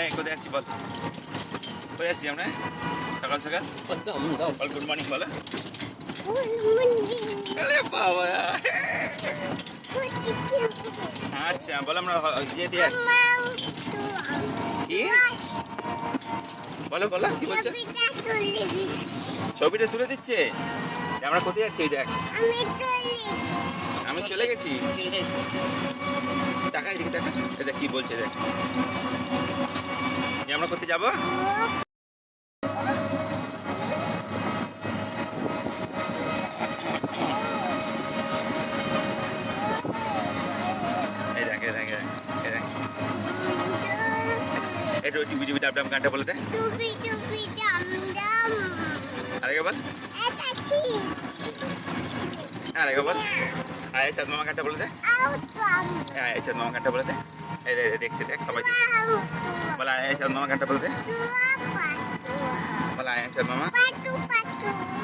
এই, কোথায় যাচ্ছি বল? কোথায় যাচ্ছি আমরা? সকাল সকাল? বল গুড মর্নিং বলো আরে বাবা আচ্ছা বলো আমরা ইয়ে দিয়ে যাচ্ছি কি? বলো বলো, কি বলছো? ছবিটা তুলে দিচ্ছে? আমরা কোথায় যাচ্ছি দেখ। আমি চলে গেছি। টাকা এদিকে দেখা, এই দেখ, কি বলছে, দেখ। আমরা কোথায় যাব। টিভি টিভি ডাব ডাব গানটা বলে দে আরেকে বল। আরেকে বল। আয় চাঁদ মামা গানটা বলে দে হ্যাঁ আয় চাঁদ মামা গানটা বলে দে এই দেখ, দেখছি দেখ সবাই দেখছে। yang sama makan tebel deh. Itu apa? Apa lah yang sama mama? Patu-patu.